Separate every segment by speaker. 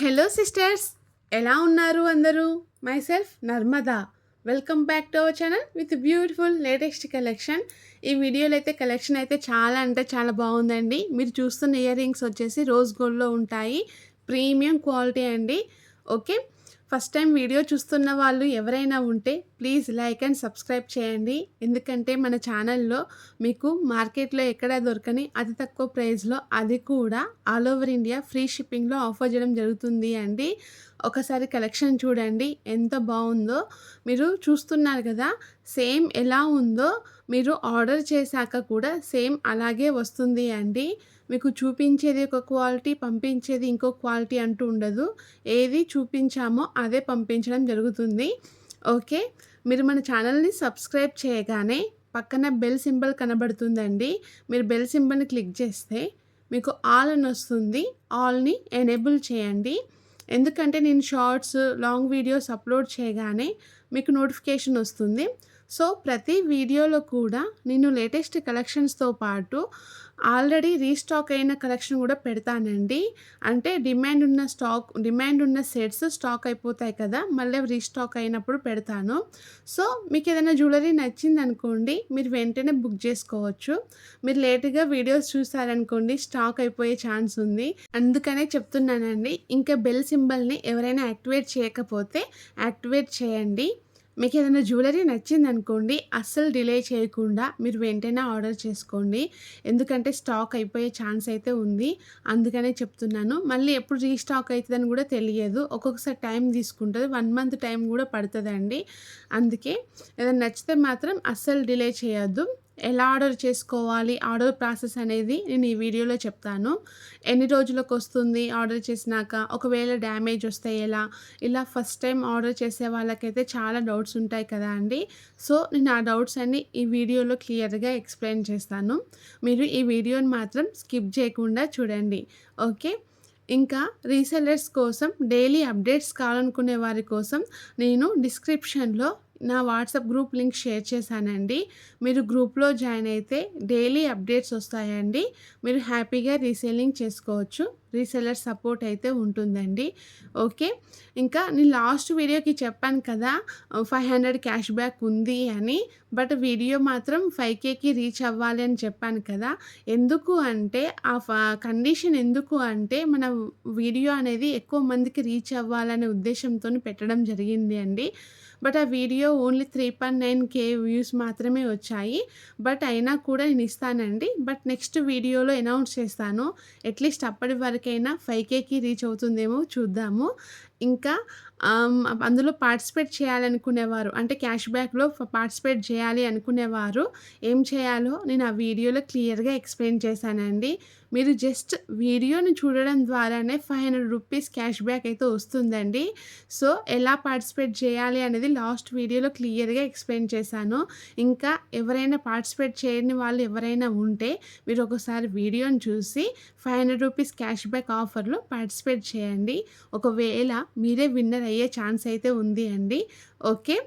Speaker 1: Hello sisters ఎలా ఉన్నారు అందరూ? Myself Narmada. Welcome back to our channel with beautiful latest collection ఈ వీడియోలో అయితే కలెక్షన్ అయితే చాలా అంటే చాలా బాగుందండి. మీరు చూస్తున్న ఇయర్ రింగ్స్ వచ్చేసి రోజ్ గోల్డ్లో ఉంటాయి. ప్రీమియం క్వాలిటీ అండి. ఓకే ఫస్ట్ టైం వీడియో చూస్తున్న వాళ్ళు ఎవరైనా ఉంటే ప్లీజ్ లైక్ అండ్ సబ్స్క్రైబ్ చేయండి. ఎందుకంటే మన ఛానల్లో మీకు మార్కెట్లో ఎక్కడ దొరకని అతి తక్కువ ప్రైస్లో అది కూడా ఆల్ ఓవర్ ఇండియా ఫ్రీ షిప్పింగ్లో ఆఫర్ చేయడం జరుగుతుంది అండి. ఒకసారి కలెక్షన్ చూడండి ఎంత బాగుందో. మీరు చూస్తున్నారు కదా సేమ్ ఎలా ఉందో మీరు ఆర్డర్ చేశాక కూడా సేమ్ అలాగే వస్తుంది అండి. మీకు చూపించేది ఒక క్వాలిటీ పంపించేది ఇంకో క్వాలిటీ అంటూ ఉండదు. ఏది చూపించామో అదే పంపించడం జరుగుతుంది. ఓకే? మీరు మన ఛానల్ని సబ్స్క్రైబ్ చేయగానే పక్కన బెల్ సింబల్ కనబడుతుందండి. మీరు బెల్ సింబల్ని క్లిక్ చేస్తే మీకు ఆల్ అని వస్తుంది. ఆల్ని ఎనేబుల్ చేయండి. ఎందుకంటే నేను షార్ట్స్ లాంగ్ వీడియోస్ అప్లోడ్ చేయగానే మీకు నోటిఫికేషన్ వస్తుంది. సో ప్రతి వీడియోలో కూడా నేను లేటెస్ట్ కలెక్షన్స్తో పాటు ఆల్రెడీ రీస్టాక్ అయిన కలెక్షన్ కూడా పెడతానండి. అంటే డిమాండ్ ఉన్న స్టాక్ డిమాండ్ ఉన్న సెట్స్ స్టాక్ అయిపోతాయి కదా మళ్ళీ రీస్టాక్ అయినప్పుడు పెడతాను. సో మీకు ఏదైనా జ్యువెలరీ నచ్చింది అనుకోండి మీరు వెంటనే బుక్ చేసుకోవచ్చు. మీరు లేట్గా వీడియోస్ చూసారనుకోండి స్టాక్ అయిపోయే ఛాన్స్ ఉంది. అందుకనే చెప్తున్నానండి ఇంకా బెల్ సింబల్ని ఎవరైనా యాక్టివేట్ చేయకపోతే యాక్టివేట్ చేయండి. మీకు ఏదైనా జ్యువెలరీ నచ్చింది అనుకోండి అస్సలు డిలే చేయకుండా మీరు వెంటనే ఆర్డర్ చేసుకోండి. ఎందుకంటే స్టాక్ అయిపోయే ఛాన్స్ అయితే ఉంది. అందుకనే చెప్తున్నాను. మళ్ళీ ఎప్పుడు రీస్టాక్ అవుతుందని కూడా తెలియదు. ఒక్కొక్కసారి టైం తీసుకుంటుంది. వన్ మంత్ టైం కూడా పడుతుందండి. అందుకే ఏదైనా నచ్చితే మాత్రం అస్సలు డిలే చేయొద్దు. ఎలా ఆర్డర్ చేసుకోవాలి? ఆర్డర్ ప్రాసెస్ అనేది నేను ఈ వీడియోలో చెప్తాను. ఎన్ని రోజులకు వస్తుంది ఆర్డర్ చేసినాక? ఒకవేళ డ్యామేజ్ వస్తే ఎలా? ఇలా ఫస్ట్ టైం ఆర్డర్ చేసే వాళ్ళకైతే చాలా డౌట్స్ ఉంటాయి కదా అండి. సో నేను ఆ డౌట్స్ అన్ని ఈ వీడియోలో క్లియర్గా ఎక్స్ప్లెయిన్ చేస్తాను. మీరు ఈ వీడియోని మాత్రం స్కిప్ చేయకుండా చూడండి. ఓకే? ఇంకా రీసెల్లర్స్ కోసం డైలీ అప్డేట్స్ కావాలనుకునే వారి కోసం నేను డిస్క్రిప్షన్లో నా వాట్సాప్ గ్రూప్ లింక్ షేర్ చేశానండి. మీరు గ్రూప్లో జాయిన్ అయితే డైలీ అప్డేట్స్ వస్తాయండి. మీరు హ్యాపీగా రీసెల్లింగ్ చేసుకోవచ్చు. రీసెలర్ సపోర్ట్ అయితే ఉంటుందండి. ఓకే? ఇంకా నేను లాస్ట్ వీడియోకి చెప్పాను కదా ఫైవ్ హండ్రెడ్ క్యాష్ బ్యాక్ ఉంది అని. బట్ వీడియో మాత్రం ఫైవ్ కేకి రీచ్ అవ్వాలి అని చెప్పాను కదా. ఎందుకు అంటే ఆ కండిషన్ ఎందుకు అంటే మన వీడియో అనేది ఎక్కువ మందికి రీచ్ అవ్వాలనే ఉద్దేశంతో పెట్టడం జరిగింది అండి. బట్ ఆ video only three point nine K views మాత్రమే వచ్చాయి. బట్ అయినా కూడా నేను ఇస్తానండి. బట్ నెక్స్ట్ వీడియోలో అనౌన్స్ చేస్తాను. అట్లీస్ట్ అప్పటి వరకైనా ఫైవ్ కేకి రీచ్ అవుతుందేమో చూద్దాము. ఇంకా అందులో పార్టిసిపేట్ చేయాలనుకునేవారు అంటే క్యాష్ బ్యాక్లో పార్టిసిపేట్ చేయాలి అనుకునేవారు ఏం చేయాలో నేను ఆ వీడియోలో క్లియర్గా ఎక్స్ప్లెయిన్ చేశానండి. మీరు జస్ట్ వీడియోని చూడడం ద్వారానే five hundred rupees cash back అయితే వస్తుందండి. సో ఎలా పార్టిసిపేట్ చేయాలి అనేది లాస్ట్ వీడియోలో క్లియర్గా ఎక్స్ప్లెయిన్ చేశాను. ఇంకా ఎవరైనా పార్టిసిపేట్ చేయని వాళ్ళు ఎవరైనా ఉంటే మీరు ఒకసారి వీడియోని చూసి five hundred rupees cash back ఆఫర్లో పార్టిసిపేట్ చేయండి. ఒకవేళ మీరే విన్నర్ అయ్యే ఛాన్స్ అయితే ఉంది అండి. ఓకే?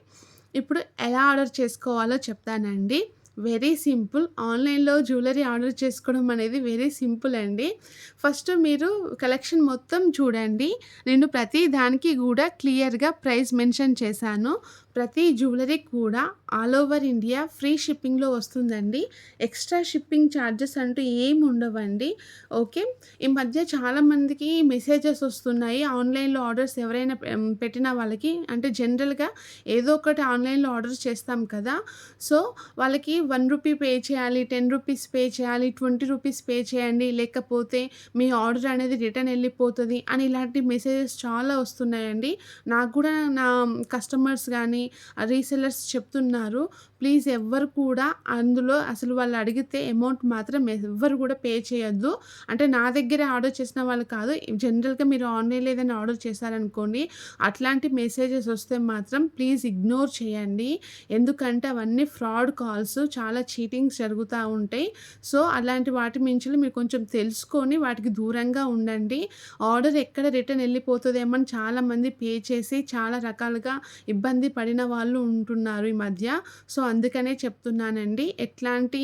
Speaker 1: ఇప్పుడు ఎలా ఆర్డర్ చేసుకోవాలో చెప్తానండి. Very simple. ఆన్లైన్లో జ్యువెలరీ ఆర్డర్ చేసుకోవడం అనేది వెరీ సింపుల్ అండి. ఫస్ట్ మీరు కలెక్షన్ మొత్తం చూడండి. నేను ప్రతి దానికి కూడా క్లియర్గా ప్రైస్ మెన్షన్ చేశాను. ప్రతి జ్యువెలరీ కూడా ఆల్ ఓవర్ ఇండియా ఫ్రీ షిప్పింగ్లో వస్తుందండి. ఎక్స్ట్రా షిప్పింగ్ ఛార్జెస్ అంటూ ఏమి ఉండవండి. ఓకే? ఈ మధ్య చాలామందికి మెసేజెస్ వస్తున్నాయి. ఆన్లైన్లో ఆర్డర్స్ ఎవరైనా పెట్టిన వాళ్ళకి అంటే జనరల్గా ఏదో ఒకటి ఆన్లైన్లో ఆర్డర్ చేస్తాం కదా. సో వాళ్ళకి వన్ రూపీ పే చేయాలి టెన్ రూపీస్ పే చేయాలి ట్వంటీ రూపీస్ పే చేయండి. లేకపోతే మీ ఆర్డర్ అనేది రిటర్న్ వెళ్ళిపోతుంది అని ఇలాంటి మెసేజెస్ చాలా వస్తున్నాయండి. నాకు కూడా నా కస్టమర్స్ కానీ అని రీసెలర్స్ చెప్తున్నారు. ప్లీజ్ ఎవ్వరు కూడా అందులో అసలు వాళ్ళు అడిగితే అమౌంట్ మాత్రం ఎవ్వరు కూడా పే చేయొద్దు. అంటే నా దగ్గరే ఆర్డర్ చేసిన వాళ్ళు కాదు. జనరల్గా మీరు ఆన్లైన్లో ఏదైనా ఆర్డర్ చేశారనుకోండి అట్లాంటి మెసేజెస్ వస్తే మాత్రం ప్లీజ్ ఇగ్నోర్ చేయండి. ఎందుకంటే అవన్నీ ఫ్రాడ్ కాల్స్ చాలా చీటింగ్స్ జరుగుతూ ఉంటాయి. సో అలాంటి వాటి మించి మీరు కొంచెం తెలుసుకొని వాటికి దూరంగా ఉండండి. ఆర్డర్ ఎక్కడ రిటర్న్ వెళ్ళిపోతుందేమో అని చాలామంది పే చేసి చాలా రకాలుగా ఇబ్బంది పడిన వాళ్ళు ఉంటున్నారు ఈ మధ్య. సో అందుకనే చెప్తున్నానండి. ఎట్లాంటి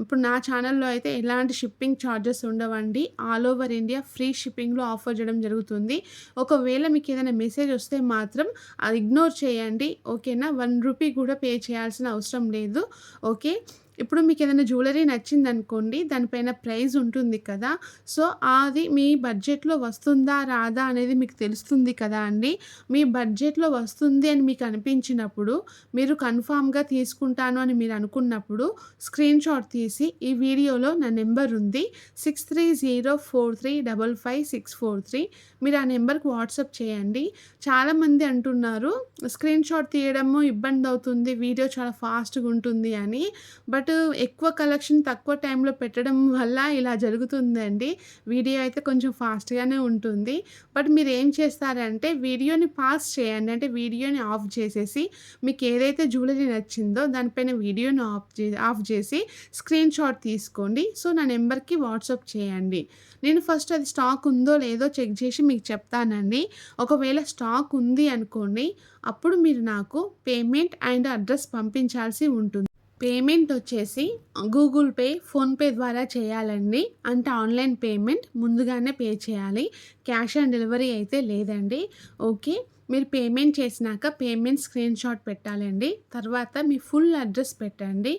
Speaker 1: ఇప్పుడు నా ఛానల్‌లో అయితే ఎలాంటి షిప్పింగ్ చార్జెస్ ఉండవండి. ఆల్ ఓవర్ ఇండియా ఫ్రీ షిప్పింగ్‌లో ఆఫర్ చేయడం జరుగుతుంది. ఒకవేళ మీకు ఏదైనా మెసేజ్ వస్తే మాత్రం అది ఇగ్నోర్ చేయండి. ఓకేనా? వన్ రూపీ కూడా పే చేయాల్సిన అవసరం లేదు. ఓకే. ఇప్పుడు మీకు ఏదైనా జ్యువెలరీ నచ్చిందనుకోండి, దానిపైన ప్రైజ్ ఉంటుంది కదా! సో, అది మీ బడ్జెట్‌లో వస్తుందా? రాదా? అనేది మీకు తెలుస్తుంది కదా అండి మీ బడ్జెట్‌లో వస్తుంది అని మీకు అనిపించినప్పుడు, మీరు కన్ఫామ్గా తీసుకుంటాను అని మీరు అనుకున్నప్పుడు, స్క్రీన్‌షాట్ తీసి ఈ వీడియోలో నా నెంబర్ ఉంది. 6304355643 మీరు ఆ నెంబర్‌కి వాట్సాప్ చేయండి. చాలామంది అంటున్నారు, స్క్రీన్‌షాట్ తీయడము ఇబ్బంది అవుతుంది వీడియో చాలా ఫాస్ట్‌గా ఉంటుంది అని. బట్ ఎక్కువ కలెక్షన్ తక్కువ టైంలో పెట్టడం వల్ల ఇలా జరుగుతుందండి. వీడియో అయితే కొంచెం ఫాస్ట్‌గానే ఉంటుంది. బట్ మీరు ఏం చేస్తారంటే వీడియోని పాస్ చేయండి. అంటే వీడియోని ఆఫ్ చేసేసి, మీకు ఏదైతే జ్యువెలరీ నచ్చిందో దానిపైన వీడియోని ఆఫ్ చే ఆఫ్ చేసి స్క్రీన్‌షాట్ తీసుకోండి. సో, నా నెంబర్‌కి వాట్సాప్ చేయండి. నేను ఫస్ట్ అది స్టాక్ ఉందో లేదో చెక్ చేసి మీకు చెప్తానండి. ఒకవేళ స్టాక్ ఉంది అనుకోండి, అప్పుడు మీరు నాకు పేమెంట్ అండ్ అడ్రస్ పంపించాల్సి ఉంటుంది. పేమెంట్ వచ్చేసి గూగుల్ పే, ఫోన్‌పే ద్వారా చేయాలండి. అంటే ఆన్‌లైన్ పేమెంట్ ముందుగానే పే చేయాలి. క్యాష్ ఆన్ డెలివరీ అయితే లేదండి. ఓకే. మీరు పేమెంట్ చేసినాక పేమెంట్ స్క్రీన్‌షాట్ పెట్టాలండి. తర్వాత మీ ఫుల్ అడ్రస్ పెట్టండి.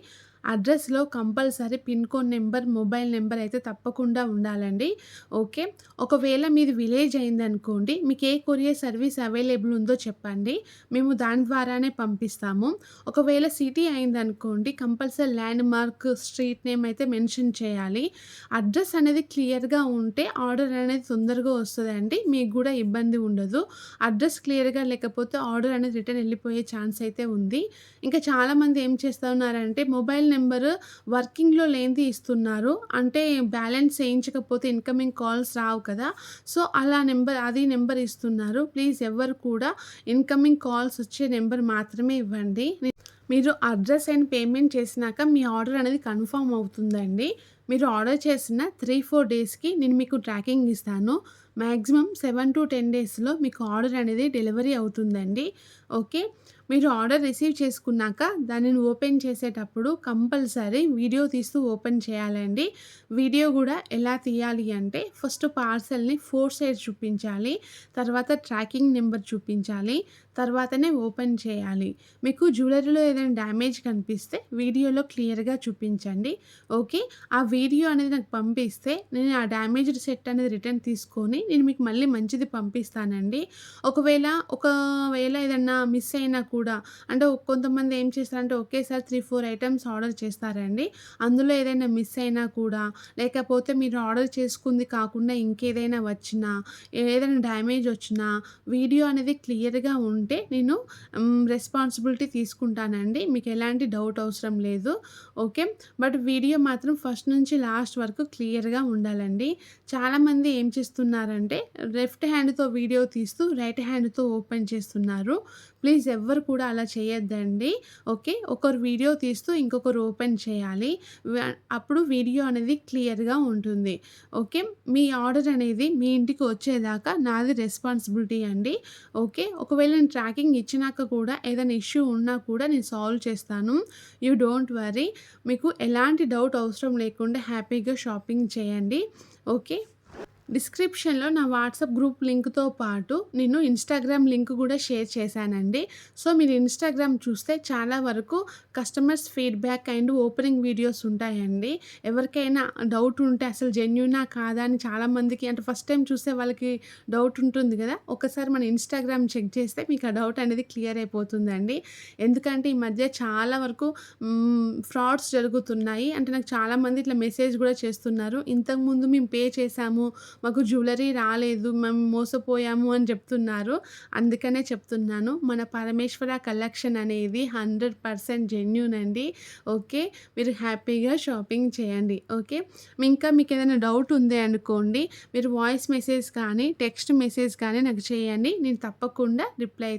Speaker 1: అడ్రస్‌లో compulsory pin code number mobile number అయితే తప్పకుండా ఉండాలండి. ఓకే. ఒకవేళ మీది విలేజ్ అయిందనుకోండి, మీకు ఏ కొరియర్ సర్వీస్ అవైలబుల్ ఉందో చెప్పండి. మేము దాని ద్వారానే పంపిస్తాము. ఒకవేళ సిటీ అయిందనుకోండి, compulsory landmark, street name అయితే మెన్షన్ చేయాలి. అడ్రస్ అనేది క్లియర్‌గా ఉంటే ఆర్డర్ అనేది తొందరగా వస్తుందండి మీకు కూడా ఇబ్బంది ఉండదు. అడ్రస్ క్లియర్‌గా లేకపోతే ఆర్డర్ అనేది రిటర్న్ వెళ్ళిపోయే ఛాన్స్ అయితే ఉంది. ఇంకా చాలామంది ఏం చేస్తా ఉన్నారంటే మొబైల్ నెంబర్ వర్కింగ్‌లో లేనిది ఇస్తున్నారు. అంటే బ్యాలెన్స్ వేయించకపోతే ఇన్‌కమింగ్ కాల్స్ రావు కదా! సో, అలా నెంబర్ అది నెంబర్ ఇస్తున్నారు. ప్లీజ్ ఎవరు కూడా ఇన్‌కమింగ్ కాల్స్ వచ్చే నెంబర్ మాత్రమే ఇవ్వండి. మీరు అడ్రస్ అండ్ పేమెంట్ చేసినాక మీ ఆర్డర్ అనేది కన్ఫర్మ్ అవుతుందండి. మీరు ఆర్డర్ చేసిన 3, 4 డేస్‌కి నేను మీకు ట్రాకింగ్ ఇస్తాను. మ్యాక్సిమం సెవెన్ టు టెన్ డేస్‌లో మీకు ఆర్డర్ అనేది డెలివరీ అవుతుందండి. ఓకే. మీరు ఆర్డర్ రిసీవ్ చేసుకున్నాక దానిని ఓపెన్ చేసేటప్పుడు కంపల్సరీ వీడియో తీస్తూ ఓపెన్ చేయాలండి. వీడియో కూడా ఎలా తీయాలి అంటే ఫస్ట్ పార్సెల్‌ని ఫోర్ సైడ్ చూపించాలి. తర్వాత ట్రాకింగ్ నెంబర్ చూపించాలి. తర్వాతనే ఓపెన్ చేయాలి. మీకు జ్యువెలరీలో ఏదైనా డ్యామేజ్ కనిపిస్తే వీడియోలో క్లియర్‌గా చూపించండి. ఓకే. ఆ వీడియో అనేది నాకు పంపిస్తే నేను ఆ డ్యామేజ్డ్ సెట్ అనేది రిటర్న్ తీసుకొని నేను మీకు మళ్ళీ మంచిది పంపిస్తానండి. ఒకవేళ ఒకవేళ ఏదన్నా మిస్ అయినా కూడా అంటే కొంతమంది ఏం చేస్తారంటే ఒకేసారి త్రీ ఫోర్ ఐటమ్స్ ఆర్డర్ చేస్తారండి. అందులో ఏదైనా మిస్ అయినా కూడా లేకపోతే మీరు ఆర్డర్ చేసుకుంది కాకుండా ఇంకేదైనా వచ్చినా, ఏదైనా డ్యామేజ్ వచ్చినా వీడియో అనేది క్లియర్‌గా ఉంటే నేను రెస్పాన్సిబిలిటీ తీసుకుంటానండి. మీకు ఎలాంటి డౌట్ అవసరం లేదు. ఓకే. బట్ వీడియో మాత్రం ఫస్ట్ నుంచి లాస్ట్ వరకు క్లియర్‌గా ఉండాలండి. చాలామంది ఏం చేస్తున్నారంటే లెఫ్ట్ హ్యాండ్‌తో వీడియో తీస్తూ రైట్ హ్యాండ్‌తో ఓపెన్ చేస్తున్నారు. ప్లీజ్ ఎవ్వరు కూడా అలా చేయొద్దండి. ఓకే. ఒకరు వీడియో తీస్తూ ఇంకొకరు ఓపెన్ చేయాలి. అప్పుడు వీడియో అనేది క్లియర్‌గా ఉంటుంది. ఓకే. మీ ఆర్డర్ అనేది మీ ఇంటికి వచ్చేదాకా నాది రెస్పాన్సిబిలిటీ అండి. ఓకే. ఒకవేళ నేను ట్రాకింగ్ ఇచ్చినాక కూడా ఏదైనా ఇష్యూ ఉన్నా కూడా నేను సాల్వ్ చేస్తాను. యూ డోంట్ వరీ మీకు ఎలాంటి డౌట్ అవసరం లేకుండా హ్యాపీగా షాపింగ్ చేయండి. ఓకే. డిస్క్రిప్షన్‌లో నా వాట్సాప్ గ్రూప్ లింక్‌తో పాటు నేను ఇన్‌స్టాగ్రామ్ లింక్ కూడా షేర్ చేశానండి. సో, మీరు ఇన్‌స్టాగ్రామ్ చూస్తే చాలా వరకు customers feedback and opening videos ఉంటాయండి. ఎవరికైనా డౌట్ ఉంటే అసలు జెన్యునా కాదా అని చాలామందికి అంటే ఫస్ట్ టైం చూసే వాళ్ళకి డౌట్ ఉంటుంది కదా ఒకసారి మన ఇన్‌స్టాగ్రామ్ చెక్ చేస్తే మీకు ఆ డౌట్ అనేది క్లియర్ అయిపోతుందండి. ఎందుకంటే ఈ మధ్య చాలా వరకు ఫ్రాడ్స్ జరుగుతున్నాయి. అంటే నాకు చాలామంది ఇట్లా మెసేజ్ కూడా చేస్తున్నారు. ఇంతకుముందు మేము పే చేశాము. మాకు జ్యువెలరీ రాలేదు. మేము మోసపోయాము అని చెప్తున్నారు. అందుకనే చెప్తున్నాను. మన పరమేశ్వర కలెక్షన్ అనేది హండ్రెడ్ పర్సెంట్ జెన్యున్ అండి. ఓకే. మీరు హ్యాపీగా షాపింగ్ చేయండి. ఓకే. ఇంకా మీకు ఏదైనా డౌట్ ఉంది అనుకోండి, మీరు వాయిస్ మెసేజ్ కానీ, టెక్స్ట్ మెసేజ్ కానీ నాకు చేయండి. నేను తప్పకుండా రిప్లై